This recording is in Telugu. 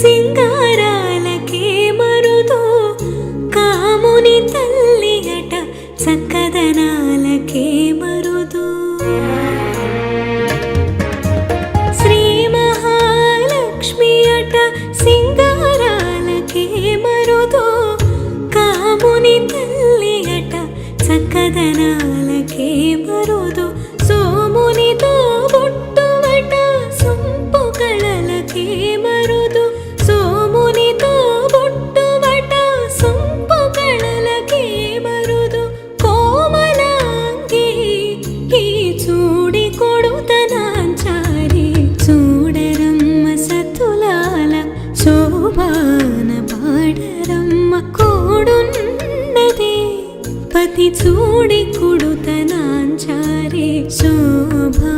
సింగారాలకే మరుదో. కాముని తల్లియట చక్కదనాలకే మరుదో. శ్రీ మహాలక్ష్మి అట సింగారాలకే మరుదో. కాముని తల్లియట చక్కదనాలకే మరు చూడి కుడుతనాంచారే శోభా.